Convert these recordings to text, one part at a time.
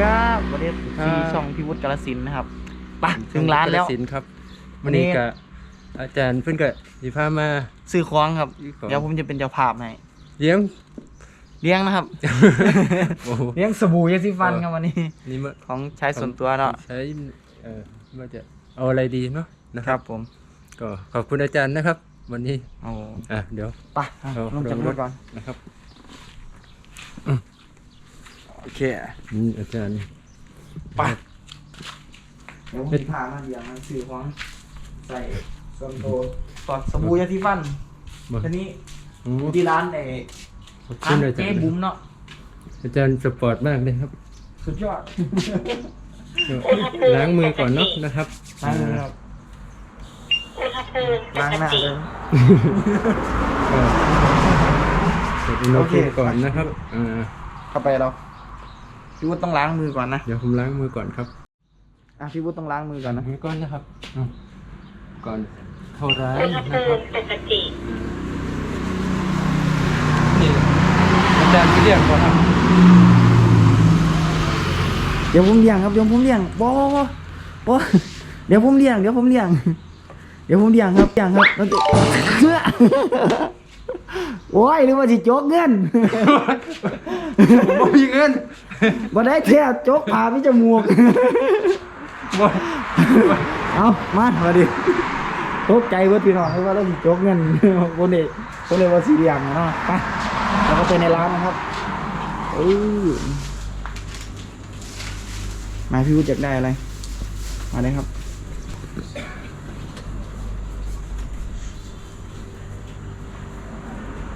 ครับวันนี้ครับที่ช่องพิวุฒิกาลสินธุ์นะครับไปถึงร้านแล้วสินครับวัวันนนี้นี้ก็อาจารย์เพิ่นก็สิพามาซื้อของครับซื้อของเดี๋ยวผมจะเป็นเจ้าภาพให้เลี้ยงเลี้ยงนะครับโอ้โหเลี้ยงสบู่ยาสีฟันเออครับวันนี้นี่มาของใช้ส่วนตัวเนาะใช้เอ่อว่าจะเอาอะไรดีเนาะนะคครัรับบผม ก็ขอบคุณอาจารย์นะครับ วันนี้โอ้อะเดี๋ยวไปอะเอาลงจากรถก่อนนะครับ โอเคนี่อาจารย์ไปเดี๋ยวผมพามาเลี้ยงมันซื้อของใส่ส่วนตัวก่อนสบู่ยาสีฟันมาทีนี้โอ้อยู่ที่ร้านเอขอบคุร้านณอาจารเจ๊ย์บุ๋มเนาะอาจารย์สปอร์ตมากเลยครับ สุดยอดล้างมือก่อนเนาะนะครับล้างมือครับล้างหน้าเลยก็เสร็จอุณหภูมิก่อนนะครับอ่าเข้าไปเรา พี่วุฒิต้องล้างมือก่อนนะ เดี๋ยวผมล้างมือก่อนครับอะพี่วุฒิต้องล้างมือก่อนนะ มือก่อนนะครับอะก่อนเข้าร้านนะครับปกติ นี่อาจารย์ไปเรียกก่อนครับเดี๋ยวผมเลี้ยงครับ เดี๋ยวผมเลี้ยงบอบอบอเดี๋ยวผมเลี้ยง เดี๋ยวผมเลี้ยง เดี๋ยวผมเลี้ยงครับเลี้ยงครับแล้วเดี๋ยว โอ้ยหรือว่าสิโจกเงินผมบ่มีเงินบ่ได้แท้โจกผ่าพี่จมูก บ่เอามามาดิตกใจเบิดพี่น้องเลยว่าเราสิโจกเงินคนเด็กคนเด็กว่าสีเลี้ยงเนาะไปเราก็ไปในร้านนะครับเออมาพี่วุฒิอยากได้อะไร มาเลยครับ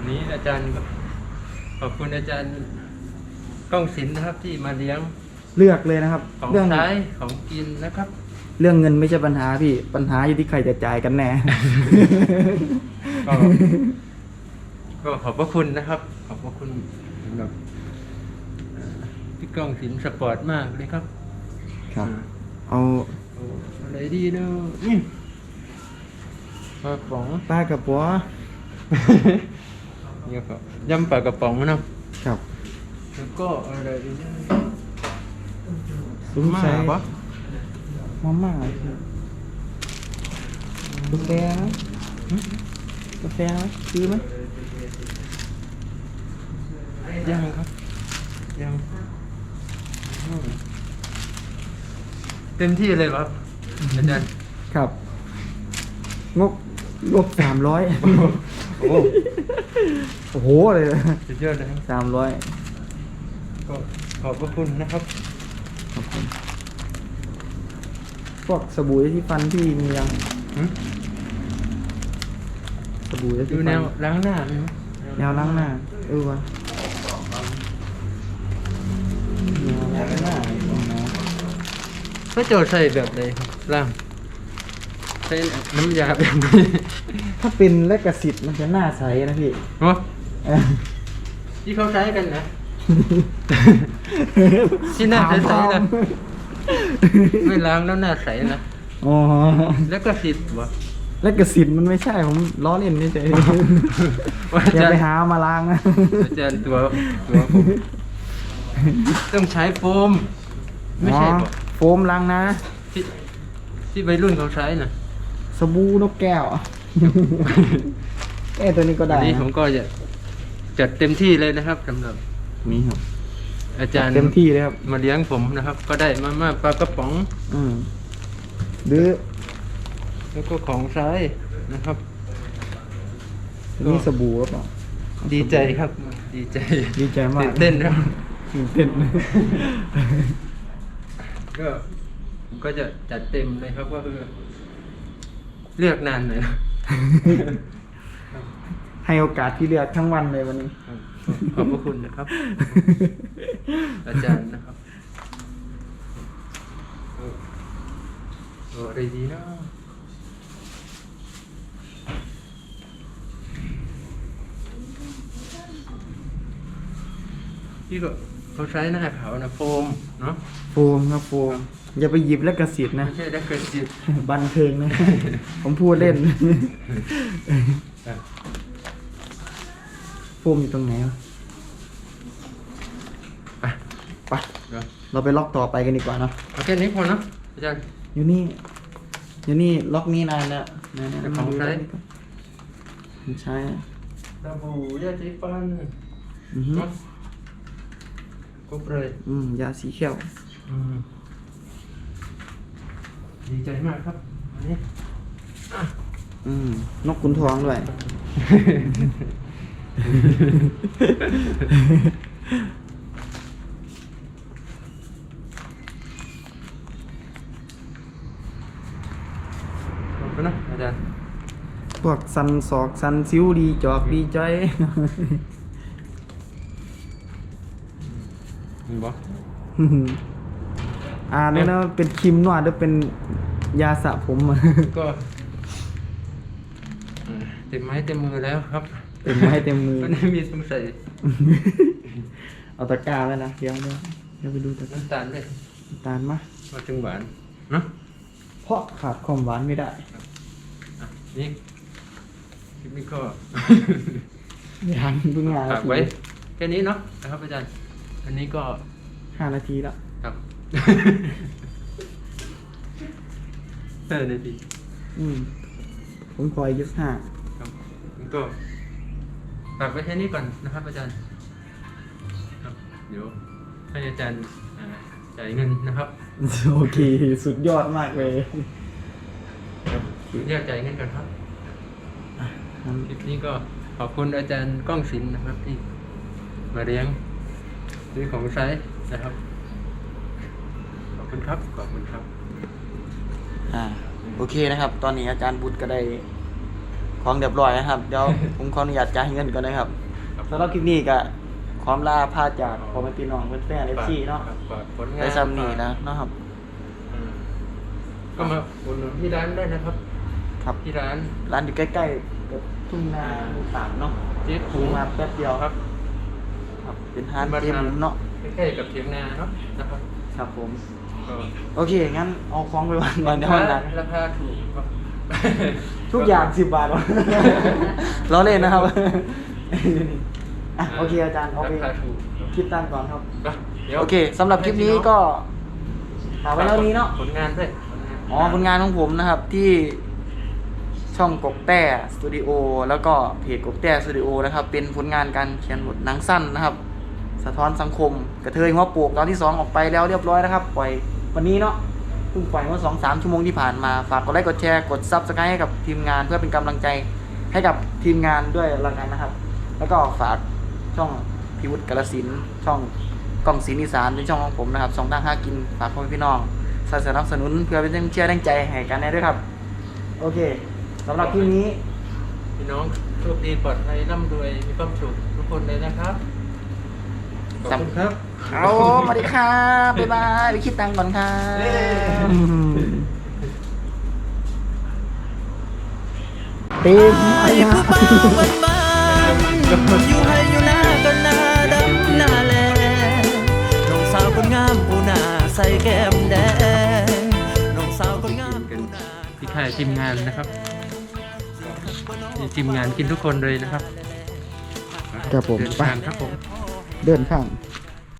นี่อาจารย์ครับขอบคุณอาจารย์ก้องศิลป์นะครับที่มาเลี้ยงเลือกเลยนะครับ ของเรื่องใช้ของกินนะครับ เรื่องเงินไม่ใช่ปัญหาพี่ ปัญหาอยู่ที่ใครจะจ่ายกันแน่ ก็ก็ขอบพระคุณนะครับ ขอบพระคุณสำหรับเอ่อพี่ก้องศิลป์สปอร์ตมากเลยครับครับอ่าเอาโอ้อะไรดีเนาะอืมปลากระป๋อง ป้ากับปัว นี่ครับยำปลากระป๋องเนาะครับแล้วก็อะไรอีกนะซุ้มมาใส่ปะมาม่าพี่กาแฟไหมหึกาแฟไหมซื้อไหมยังครับ ยังอืมเต็มที่เลยครับอาจารย์ครับ งบงบสามร้อย โอ้โอ้โหเลยสุดยอดเลยครับ สามร้อยก็ขอบพระคุณนะครับครับผมพวกสบู่ที่ฟันพี่มียังหึสบู่ที่ดูฟันแนวล้างหน้าเลยไหมแนวล้างหน้าเออวะแนวล้างหน้าพระโจทย์ใส่แบบไหนครับล้างใช้น้ำยาแบบไหนถ้าเป็นและกระสิทธิ์มันจะหน้าใสนะพี่วะเออที่เขาใช้กันนะ ที่หน้าใสๆนะไม่ล้างแล้วหน้าใสนะ อ๋อแล้วก็สิทธิ์วะและกระสิทธิ์มันไม่ใช่ผมล้อเล่นนี่เฉยว่าอย่าอาจารไปย์หามาล้างนะ อาจารย์ตัวตัวผมต้องใช้โฟม ไม่ใช่อ๋อปะโฟมล้างนะที่ที่วัยรุ่นเขาใช้น่ะส บู่นกแก้วเอ้ตัวนี้ก็อัได้นนี้นะผมก็จะจัดเต็มที่เลยนะครับสำหรับมีครับอาจารย์เต็มที่เลยครับ มาเลี้ยงผมนะครับ ก็ได้มาม่าปลากระป๋อง อืมหรือแล้วก็ของใช้นะครับ นี่สบู่หรือเปล่าดีใจครับ ดีใจดีใจมากตื่นเต้นครับ ตื่นเต้นก็ผมก็จะจัดเต็มเลยครับก็คือ เลือกนานหน่อยนะ ให้โอกาสที่เลือกทั้งวันเลยวันนี้ ครับขอบพระคุณนะครับ อาจารย์นะครับเออเอออะไรดีเนาะพี่ก็ เขาใช้หน้าขาวนะโฟมเนาะโฟมครับโฟมอย่าไปหยิบและกระสิทธิ์นะ ไม่ใช่ได้เกิดจิตบันเทิงนะ ผมพูดเล่นอะโฟมอยู่ตรงไหนวะไปไปเดี๋ยวเราไปล็อกต่อไปกันดีกว่าเนาะเอาแค่นี้พอเนอะอาจารย์ อยู่นี่ อยู่นี่ล็อกนี้นานแล้วนานแล้วแต่ของใช้ ของใช้สบู่ยาสีฟันอือฮึเนาะ ครบเลยอืมยาสีเขียวอืมดีใจมากครับอันนี้อืมนกขุนทองด้วย ขอบคุณนะอาจารย์ พวกสันศอกสันซิวดีจอกดีใจ เห็นบ่อ่านเลยนะเป็นครีมนวดหรือเป็นยาสระผมอะ ก็เอ่อเต็มไม้เต็มมือแล้วครับเต็มไม้เต็มมือวันนี้มีสงสัยเอาตะกร้าไว้นะเดี๋ยวเดี๋ยวเดี๋ยวไปดูตะกร้าน้ำตาลด้วยน้ำตาลมามาจึงหวานเนาะเพราะขาดความหวานไม่ได้ อะนี่คลิปนี้ก็ยังเพิ่งมาฝากไว้แค่นี้เนาะนะครับอาจารย์ อันนี้ก็ห้านาทีแล้วครับเออได้ดีอืมผมปล่อยยี่สิบห้าครับงั้นก็ฝากไว้แค่นี้ก่อนนะครับอาจารย์ครับเดี๋ยวให้อาจารย์อ่าจ่ายเงินนะครับโอเค สุดยอดมากเลยครับเรียกจ่ายเงินก่อนครับคลิปนี้ก็ขอบคุณอาจารย์ก้องศิลป์นะครับที่มาเลี้ยง ซื้อของใช้นะครับ ขอบคุณครับ ขอบคุณครับ อ่าโอเคนะครับ ตอนนี้อาจารย์บุตรก็ได้ของเรียบร้อยนะครับ เดี๋ยวผมขออนุญาตจ่ายเงินก่อนนะครับครับสำหรับคลิปนี้ก็ขอมลาพาจากพ่อแม่พี่น้องเพื่อนแฟนเอฟซีเนาะฝกฝากผลงานได้ซ้ำนี่นะเนาะครับอืมก็มาอุดหนุนที่ร้านได้นะครับ ครับที่ร้าน ร้านอยู่ใกล้ๆกับทุ่งนาหมู่สามเนาะเจ๊ถึถุงงมาแป๊บเดียวครับ ครับเป็นฮานเกมเนาะใกล้ๆกับเถียงนาเนาะนะครับครับผม ก็โอเค งั้นเอาของไปวางก่อนเดี๋ยวมันดังราคาถูกครับ ทุกอย่างสิบบาทวะล้อเล่นนะครับอะโอเคอาจารย์เอาไปราคาถูกคิดตั้งก่อนครับนะดี๋ยวโอเคสำหรับคลิปนี้ก็ฝากไว้เท่านี้เนาะ ผลงานด้วยผลงาน อ๋อผลงานของผมนะครับที่ ช่องกกแต้สตูดิโอแล้วก็เพจกกแต้สตูดิโอนะครับเป็นผลงานการเขียนบทหนังสั้นนะครับ สะท้อนสังคม กระเทยหัวโปกตอนที่ 2 ออกไปแล้วเรียบร้อยนะครับ ปล่อยวันนี้เนาะเพิ่งปล่อยเมื่อสองสามชั่วโมงที่ผ่านมาฝากกดไลค์กดแชร์กดซับสไครต์ให้กับทีมงานเพื่อเป็นกำลังใจให้กับทีมงานด้วยละกันนะครับ แล้วก็ฝากช่องพิวุฒิกาลสินช่องกล้องศรีนิสานเป็นช่องของผมนะครับสองทางห้ากินฝากพ่อพี่น้องสนับสนุนเพื่อเป็นแรงเชียร์แรงใจให้กันได้ด้วยครับ โอเค สำหรับที่นี้ พี่น้องโชคดีปลอดภัยร่ำรวยมีความสุขทุกคนเลยนะครับขอบคุณครับเอาสวัสดีครับบ๊ายบายไปคิดตังค์ก่อนครับเย้เต็มไปไอ้นะผู้บ่าวบ้านบ้านอยู่ให้อยู่หน้าก็หน้าดำหน้าแลน้องสาวคนงามผู้หน้าใส่แก้มแดงน้องสาวคนงามกันผู้หน้าที่ค่ายทีมงานนะครับ มีทีมงานกินทุกคนเลยนะครับครับผมเดินไปทางครับผม เดินข้างเ